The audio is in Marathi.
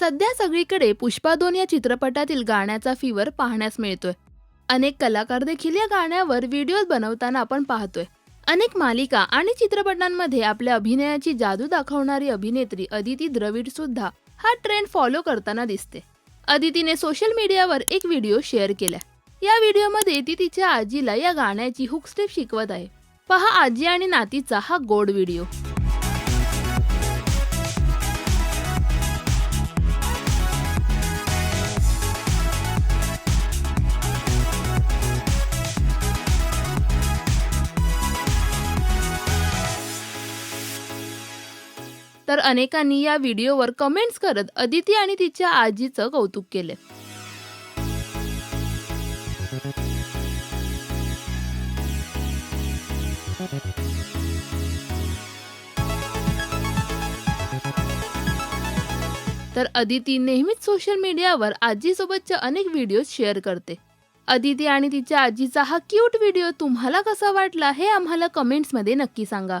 सध्या सगळीकडे पुष्पा दोन या चित्रपटातील गाण्याचा फीवर पाहण्यास मिळतोय. अनेक कलाकार देखील या गाण्यावर व्हिडिओ बनवताना आपण पाहतोय. अनेक मालिका आणि चित्रपटांमध्ये आपल्या अभिनयाची जादू दाखवणारी अभिनेत्री अदिती द्रविड सुद्धा हा ट्रेंड फॉलो करताना दिसते. अदितीने सोशल मीडियावर एक व्हिडिओ शेअर केला या व्हिडिओमध्ये ती तिच्या आजीला या गाण्याची हुक स्टेप शिकवत आहे. पहा आजी आणि नातीचा हा गोड व्हिडिओ तर अनेकांनी या व्हिडिओवर कमेंट्स करत अदिती आणि तिच्या आजीचं कौतुक केले. तर अदिती नेहमीच सोशल मीडियावर आजीसोबतच्या अनेक व्हिडिओ शेअर करते. अदिती आणि तिच्या आजीचा हा क्यूट व्हिडिओ तुम्हाला कसा वाटला हे आम्हाला कमेंट्समध्ये नक्की सांगा.